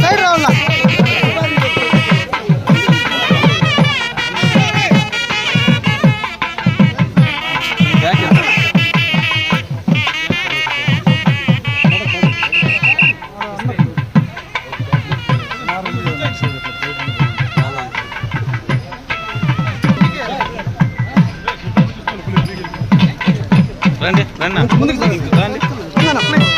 சரி ராவலா రండి రండి రండి.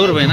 ఎవరు పైన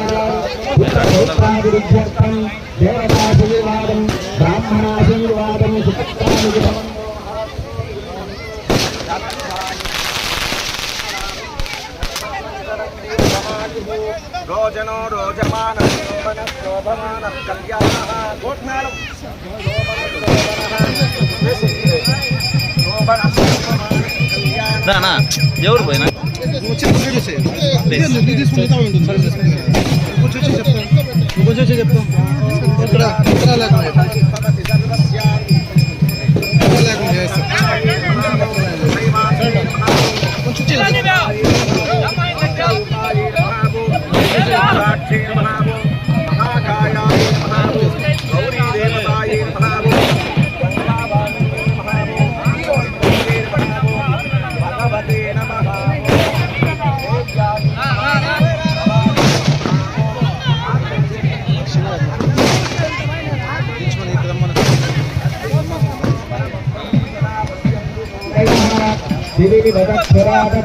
ఉత్తరోత్తాభివృద్ధ్యర్థం దేవతాశీర్వాదం బ్రాహ్మణాశీర్వాదం సుఖానికి రోజనో రోజమాన శోభమాన కళ్యాణ ఎవరు పోయినా? కొంచెం చెప్తాం. ఇక్కడ ఇక్కడ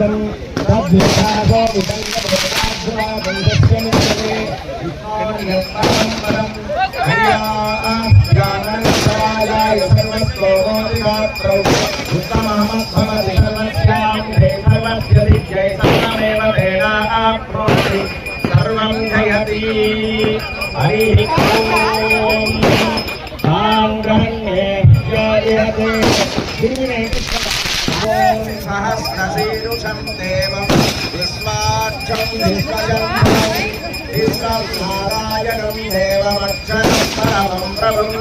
దివివదక్షరాగదం తద్విభాగో విదంగం సర్వస్యాం సర్వం జయతి హరి నారాయణం దేవమక్షరం పరమం ప్రభుం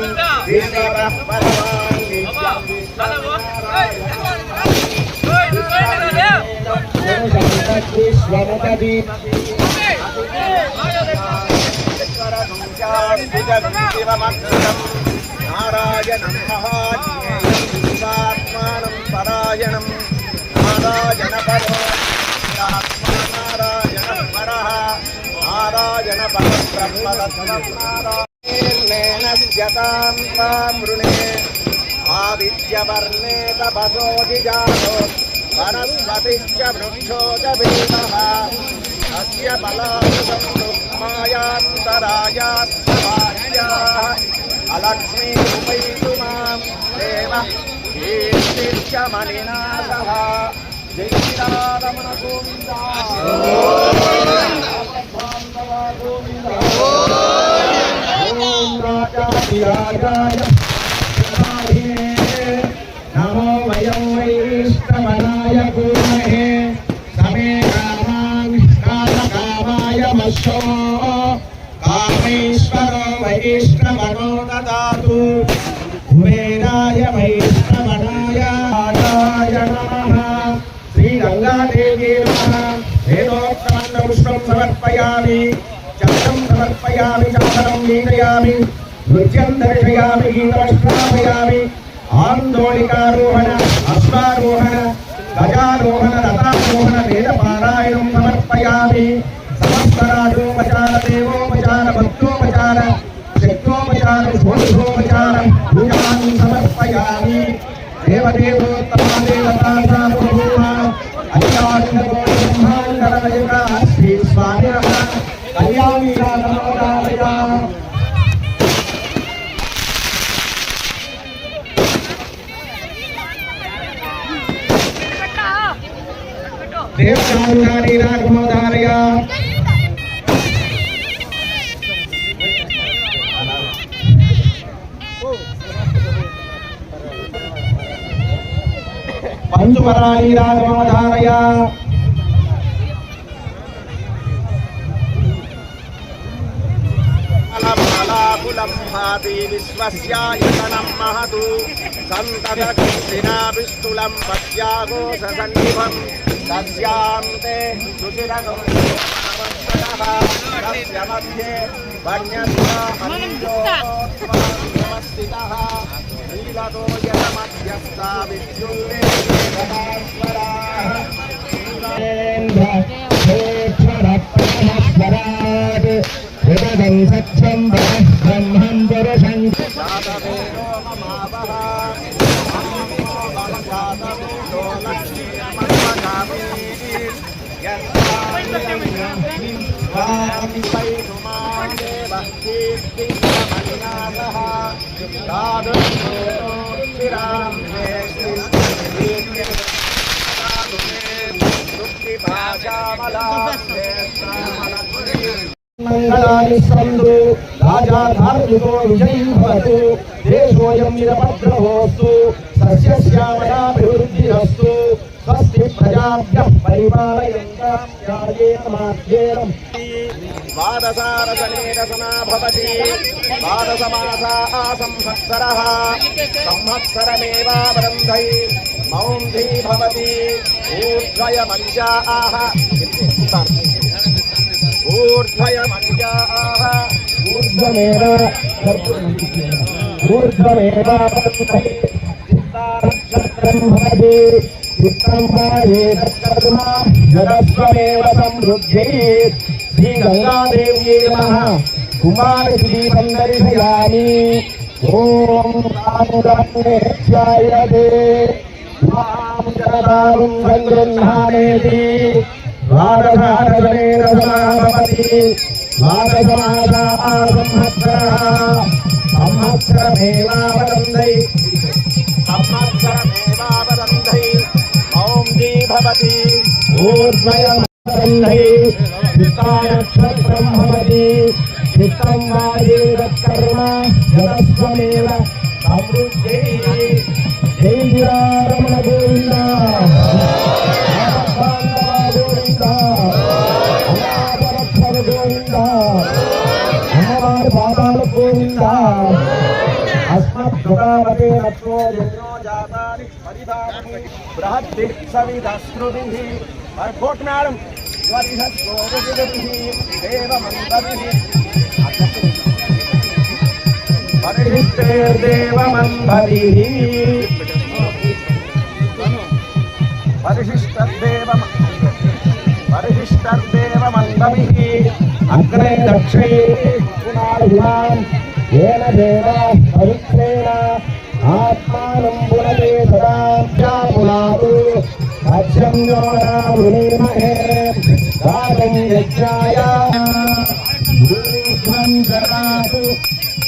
ఈశ్వర పరమాన్ నారాయణం మహాత్మానం పరాయణం. నారాయణ పరమాత్మ నారాయణ నారాయణ పరబ్రహ్మణస్యతాం ఆదిత్యవర్ణే తపసోజిజాతో వనస్పతిశ్చ వృక్షో చ భీమः అస్య బలాసుతం మాయాంతరాయాస్తవార్యాः అలక్ష్మీ ఉపైతు మాం నమో వయం వైష్ణవనాయ కూమహే సమే కామాన్ కామకామాయ కామేశ్వరో వైష్ణవనో దదాతు కుబేరాయ వైష్ణవనాయ ఆదాయ నమః పుష్పం సమర్పయామి. దర్శయామి చామరం గీతయామి నృత్యం దర్శయామి గీతమశ్లాపయామి ఆందోళికారోహణ అశ్వారోహణ గజారోహణ రథారోహణ వేద పారాయణం సమర్పయామి. సమస్తరాజోపచార దేవోపచార భక్తోపచార శక్తోపచార షోడశోపచార పూజాన్ సమర్పయామి. దేవదేవోత్తమ राजधानी राघव धारिया पंचमराणी राघव धारिया विश्वस्यायतनं महतु। सन्ततकृष्णा विस्तुलं पत्यागो ससन्निभम्। తస్యాం తే సుచిరగం తస్య మధ్యే వన్యస్థితః శ్రీలతో మంగళాని సందు రాజా ధార్మికో విజయీ భవతు దేశోయం నిరపద్రవోస్తు సస్యశ్యామలాభివృద్ధిరస్తు. स्वस्ति प्रजाभ्यः परिपालयन्ताभ्याजेतमाध्येनम् द्वादशारसनेरसना भवति। द्वादशमासा संवत्सरः। संवत्सरमेवावरन्धै मौन्धी भवति। ऊर्ध्वयमञ्जा आह। ऊर्ध्वयमञ्जा आह। ऊर्ध्वमेव ऊर्ध्वमेव भवति। భవతి చిత్తం వాయేతత్కర్మ శ్రీ గంగాదేవ్యే నమః కుమారదీపం దర్శయామి ఓం రామురమేధ్యాయతే మాం జనతాం సంగృహ్ణానేతి సమాపతి సంవత్సరమేవావదందై సంవత్సరమేవావదందై ఓం జీ భవతి ఊర్ధ్వయమదందై చిత్తానక్షత్రం భవతి చిత్తం వాయేదత్కర్మ జలస్వమేవ బృహద్భిः సవిదస్రుభిः వర్కోట్ మేడం వరిహస్రోభిः దేవమందభిः వరిష్ఠేర్దేవమందభిः పరిశిష్టదేవ పరిశిష్టదేవమందభిः అగ్రే దక్షే గుణాభిమాన్ ఏన దేవ పవిత్రేణ ఆత్మానం పునతే అక్షం యోమహే గాతం యజ్ఞాయ ఊర్ధ్వం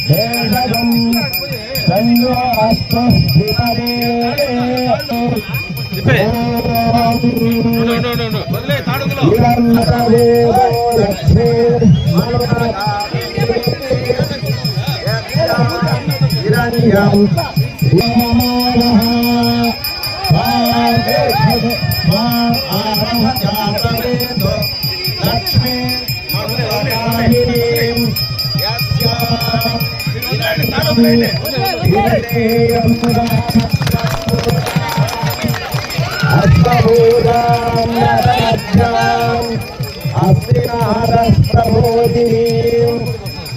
దేశం సంయో అస్తు విపదే లక్ష్మీ అస్తి నమః లక్ష్మీ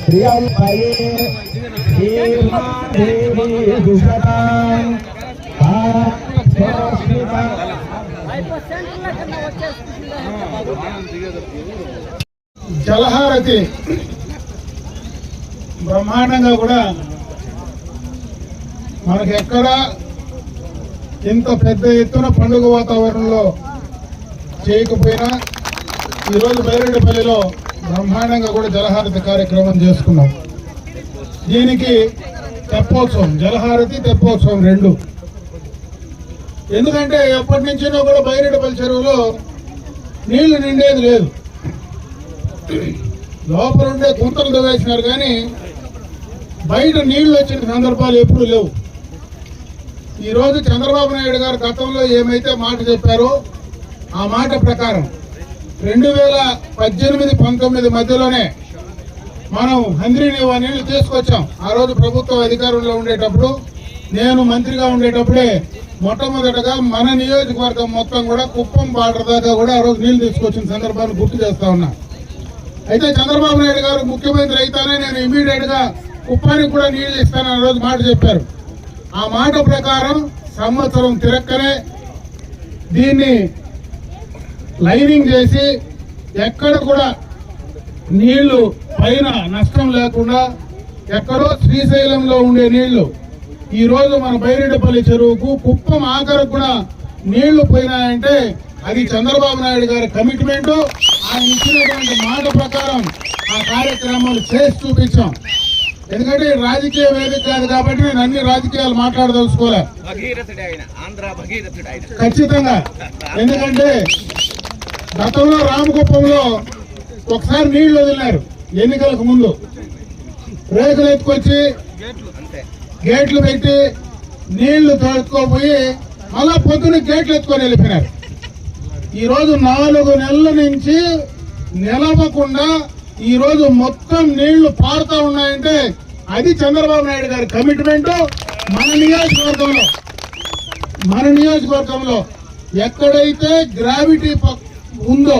ప్రియం పయే జలహారతి బ్రహ్మాండంగా కూడా మనకి ఎక్కడ ఇంత పెద్ద ఎత్తున పండుగ వాతావరణంలో చేయకపోయినా ఈరోజు బైరెడ్డిపల్లిలో బ్రహ్మాండంగా కూడా జలహారతి కార్యక్రమం చేసుకున్నాం. దీనికి తెప్పోత్సవం జలహారతి తెప్పోత్సవం రెండు. ఎందుకంటే ఎప్పటి నుంచినో కూడా బైరెడ్డిపల్లి చెరువులో నీళ్ళు నిండేది లేదు. లోపల ఉండే గుంతలు తవ్వేసినారు కానీ బయట నీళ్ళు వచ్చిన సందర్భాలు ఎప్పుడు లేవు. ఈరోజు చంద్రబాబు నాయుడు గారు గతంలో ఏమైతే మాట చెప్పారో ఆ మాట ప్రకారం రెండు వేల పద్దెనిమిది పంతొమ్మిది మధ్యలోనే మనం హంద్రీనివా నీళ్ళు తీసుకొచ్చాం. ఆ రోజు ప్రభుత్వ అధికారంలో ఉండేటప్పుడు నేను మంత్రిగా ఉండేటప్పుడే మొట్టమొదటగా మన నియోజకవర్గం మొత్తం కూడా కుప్పం బార్డర్ దాకా కూడా ఆ రోజు నీళ్ళు తీసుకొచ్చిన సందర్భాన్ని గుర్తు చేస్తా ఉన్నా. అయితే చంద్రబాబు నాయుడు గారు ముఖ్యమంత్రి అయితేనే నేను ఇమీడియట్గా కుప్పానికి కూడా నీళ్ళు ఇస్తానని ఆ రోజు మాట చెప్పారు. ఆ మాట ప్రకారం సంవత్సరం తిరక్కనే దీన్ని లైనింగ్ చేసి ఎక్కడ కూడా నీళ్ళు పైన నష్టం లేకుండా ఎక్కడో శ్రీశైలంలో ఉండే నీళ్ళు. ఈ రోజు మన బైరెడ్డిపల్లి చెరువుకు కుప్పం ఆఖరకు కూడా నీళ్ళు పోయినాయంటే అది చంద్రబాబు నాయుడు గారి కమిట్మెంట్. ఆయన ఇచ్చినటువంటి మాట ప్రకారం ఆ కార్యక్రమాలు చేసి చూపించాం. ఎందుకంటే రాజకీయ వేదిక కాదు కాబట్టి నేను అన్ని రాజకీయాలు మాట్లాడదలుచుకోలే. ఖచ్చితంగా. ఎందుకంటే గతంలో రామకుప్పంలో ఒకసారి నీళ్ళు వదిలినారు. ఎన్నికలకు ముందు రేకులు ఎత్తుకొచ్చి గేట్లు పెట్టి నీళ్ళు తోడుకోపోయి మళ్ళా పొద్దున గేట్లు ఎత్తుకొని వెళ్ళిపోయినారు. ఈరోజు నాలుగు నెలల నుంచి నిలవకుండా ఈరోజు మొత్తం నీళ్ళు పారుతా ఉన్నాయంటే అది చంద్రబాబు నాయుడు గారి కమిట్మెంట్ మన నియోజకవర్గంలో. మన నియోజకవర్గంలో ఎక్కడైతే గ్రావిటీ ఉందో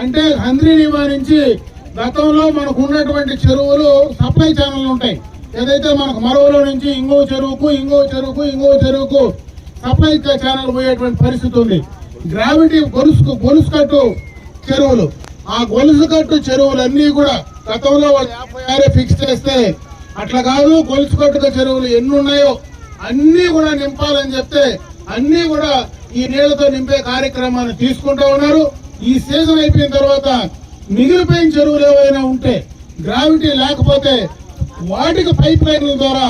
అంటే హంద్రీనివా నుంచి గతంలో మనకు ఉన్నటువంటి చెరువులు సప్లై ఛానల్ ఉంటాయి. ఏదైతే మనకు మరవలో నుంచి ఇంకో చెరువుకు ఇంకో చెరువుకు ఇంకో చెరువుకు సప్లై ఛానల్ పోయేటువంటి పరిస్థితి ఉంది. గ్రావిటీ గొలుసు గొలుసు కట్టు చెరువులు. ఆ గొలుసు కట్టు చెరువులన్నీ కూడా గతంలో వాళ్ళు యాభై ఆరే ఫిక్స్ చేస్తే అట్లా కాదు గొలుసు కట్టుక చెరువులు ఎన్ని ఉన్నాయో అన్నీ కూడా నింపాలని చెప్తే అన్నీ కూడా ఈ నీళ్ళతో నింపే కార్యక్రమాన్ని తీసుకుంటూ ఉన్నారు. ఈ సీజన్ అయిపోయిన తర్వాత మిగిలిపోయిన చెరువులు ఏవైనా ఉంటే గ్రావిటీ లేకపోతే వాటికి పైప్ లైన్ల ద్వారా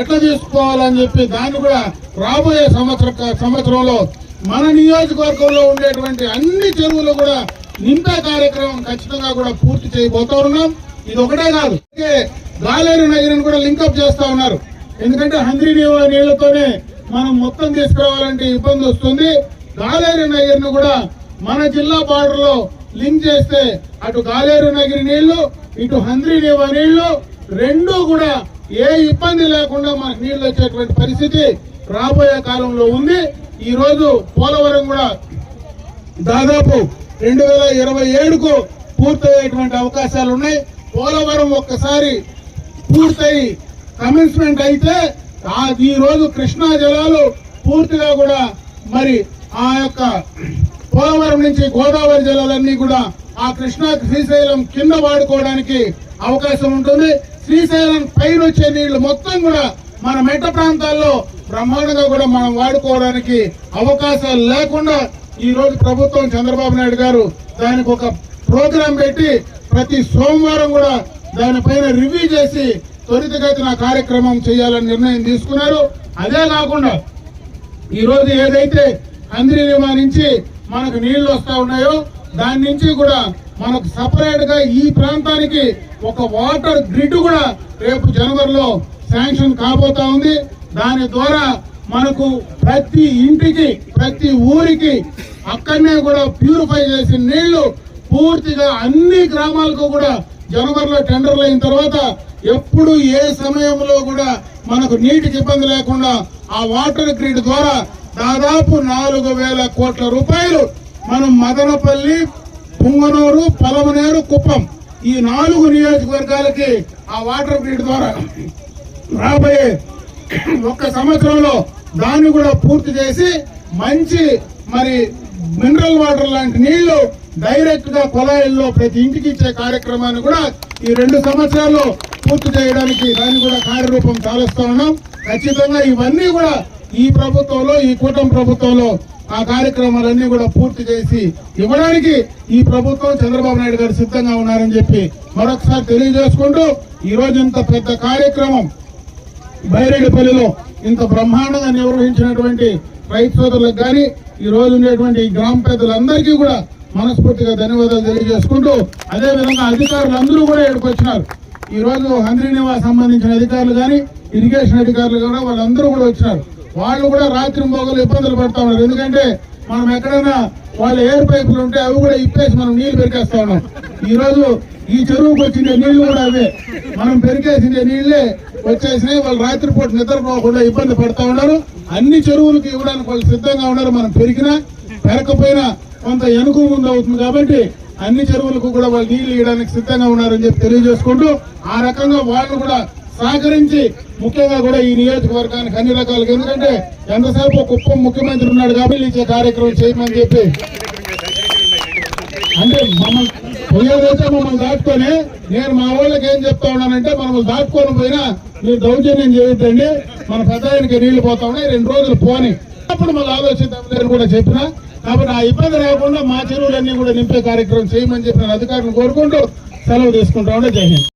ఎట్లా తీసుకోవాలని చెప్పి దాన్ని కూడా రాబోయే సంవత్సర సంవత్సరంలో మన నియోజకవర్గంలో ఉండేటువంటి అన్ని చెరువులు కూడా నింపే కార్యక్రమం ఖచ్చితంగా కూడా పూర్తి చేయబోతా ఉన్నాం. ఇది ఒకటే కాదు. గాలేరు నగరిని కూడా లింకప్ చేస్తా ఉన్నారు. ఎందుకంటే హంద్రీ నీళ్ళతోనే మనం మొత్తం తీసుకురావాలంటే ఇబ్బంది వస్తుంది. గాలేరు నగరిని కూడా మన జిల్లా బార్డర్లో లింక్ చేస్తే అటు కాలేరు నగిరి నీళ్ళు ఇటు హంద్రి నీవ నీళ్ళు రెండూ కూడా ఏ ఇబ్బంది లేకుండా మనకు నీళ్ళు వచ్చేటువంటి పరిస్థితి రాబోయే కాలంలో ఉంది. ఈ రోజు పోలవరం కూడా దాదాపు రెండు వేల ఇరవై ఏడుకు పూర్తయ్యేటువంటి అవకాశాలు ఉన్నాయి. పోలవరం ఒక్కసారి పూర్తయి కమిన్స్మెంట్ అయితే ఈ రోజు కృష్ణా జలాలు పూర్తిగా కూడా మరి ఆ యొక్క పోలవరం నుంచి గోదావరి జిల్లాలన్నీ కూడా ఆ కృష్ణా శ్రీశైలం కింద వాడుకోవడానికి అవకాశం ఉంటుంది. శ్రీశైలం పైన వచ్చే నీళ్ళు మొత్తం కూడా మన మెట్ట ప్రాంతాల్లో బ్రహ్మాండంగా కూడా మనం వాడుకోవడానికి అవకాశాలు లేకుండా ఈ రోజు ప్రభుత్వం చంద్రబాబు నాయుడు గారు దానికి ఒక ప్రోగ్రాం పెట్టి ప్రతి సోమవారం కూడా దానిపైన రివ్యూ చేసి త్వరితగతిన కార్యక్రమం చేయాలని నిర్ణయం తీసుకున్నారు. అదే కాకుండా ఈరోజు ఏదైతే అంద్రినిమా నుంచి మనకు నీళ్ళు వస్తా ఉన్నాయో దాని నుంచి కూడా మనకు సపరేట్గా ఈ ప్రాంతానికి ఒక వాటర్ గ్రిడ్ కూడా రేపు జనవరిలో శాంక్షన్ కాబోతా ఉంది. దాని ద్వారా మనకు ప్రతి ఇంటికి ప్రతి ఊరికి అక్కడనే కూడా ప్యూరిఫై చేసిన నీళ్ళు పూర్తిగా అన్ని గ్రామాలకు కూడా జనవరిలో టెండర్లు అయిన తర్వాత ఎప్పుడు ఏ సమయంలో కూడా మనకు నీటికి ఇబ్బంది లేకుండా ఆ వాటర్ గ్రిడ్ ద్వారా దాదాపు నాలుగు వేల కోట్ల రూపాయలు మనం మదనపల్లి పుంగనూరు పలమనేరు కుప్పం ఈ నాలుగు నియోజకవర్గాలకి ఆ వాటర్ గ్రిడ్ ద్వారా రాబోయే ఒక్క సంవత్సరంలో దాన్ని కూడా పూర్తి చేసి మంచి మరి మినరల్ వాటర్ లాంటి నీళ్ళు డైరెక్ట్గా కుళాయిల్లో ప్రతి ఇంటికి ఇచ్చే కార్యక్రమాన్ని కూడా ఈ రెండు సంవత్సరాల్లో పూర్తి చేయడానికి దాన్ని కూడా కార్యరూపం చాలుస్తా ఉన్నాం. ఖచ్చితంగా ఇవన్నీ కూడా ఈ ప్రభుత్వంలో ఈ కూటమి ప్రభుత్వంలో ఆ కార్యక్రమాలన్నీ కూడా పూర్తి చేసి ఇవ్వడానికి ఈ ప్రభుత్వం చంద్రబాబు నాయుడు గారు సిద్ధంగా ఉన్నారని చెప్పి మరొకసారి తెలియజేసుకుంటూ ఈ రోజు ఇంత పెద్ద కార్యక్రమం బైరెడ్డిపల్లిలో ఇంత బ్రహ్మాండంగా నిర్వహించినటువంటి రైతు సోదరులకు కానీ ఈ రోజు ఉండేటువంటి ఈ గ్రామ పెద్దలందరికీ కూడా మనస్ఫూర్తిగా ధన్యవాదాలు తెలియజేసుకుంటూ అదేవిధంగా అధికారులు అందరూ కూడా ఏడుకొచ్చినారు ఈ రోజు హంద్రీ నివాస్ సంబంధించిన అధికారులు కానీ ఇరిగేషన్ అధికారులు కూడా వాళ్ళందరూ కూడా వచ్చినారు. వాళ్ళు కూడా రాత్రి మొగలు ఇబ్బందులు పడతా ఉన్నారు. ఎందుకంటే మనం ఎక్కడైనా వాళ్ళ ఎయిర్ పైపులు ఉంటే అవి కూడా ఇప్పేసి మనం నీళ్ళు పెరికేస్తా ఉన్నాం. ఈ రోజు ఈ చెరువుకు వచ్చిన నీళ్ళు కూడా అవే. మనం పెరికేసిన నీళ్ళే వచ్చేసినాయి. వాళ్ళు రాత్రిపూట నిద్రపోకుండా ఇబ్బంది పడతా ఉన్నారు. అన్ని చెరువులకు ఇవ్వడానికి వాళ్ళు సిద్ధంగా ఉన్నారు. మనం పెరిగినా పెరకపోయినా కొంత వెనుక ముందు అవుతుంది కాబట్టి అన్ని చెరువులకు కూడా వాళ్ళు నీళ్ళు ఇవ్వడానికి సిద్ధంగా ఉన్నారని చెప్పి తెలియజేసుకుంటూ ఆ రకంగా వాళ్ళు కూడా సహకరించి ముఖ్యంగా కూడా ఈ నియోజకవర్గానికి అన్ని రకాలుగా. ఎందుకంటే ఎంతసేపు కుప్పం ముఖ్యమంత్రి ఉన్నాడు కాబట్టి ఇచ్చే కార్యక్రమం చేయమని చెప్పి. అంటే మమ్మల్ని పోయేదైతే మమ్మల్ని దాటుకొని నేను మా వాళ్ళకి ఏం చెప్తా ఉన్నానంటే మమ్మల్ని దాటుకొని పోయినా మీరు దౌర్జన్యం చేయొద్దండి. మన పెద్ద ఆయనకి నీళ్ళు పోతా ఉన్నాయి. రెండు రోజులు పోని. అప్పుడు మళ్ళీ ఆలోచిద్దాం కూడా చెప్పిన. కాబట్టి ఆ ఇబ్బంది రాకుండా మా చెరువులన్నీ కూడా నింపే కార్యక్రమం చేయమని చెప్పిన అధికారులను కోరుకుంటూ సెలవు తీసుకుంటా ఉండే జై హింద్.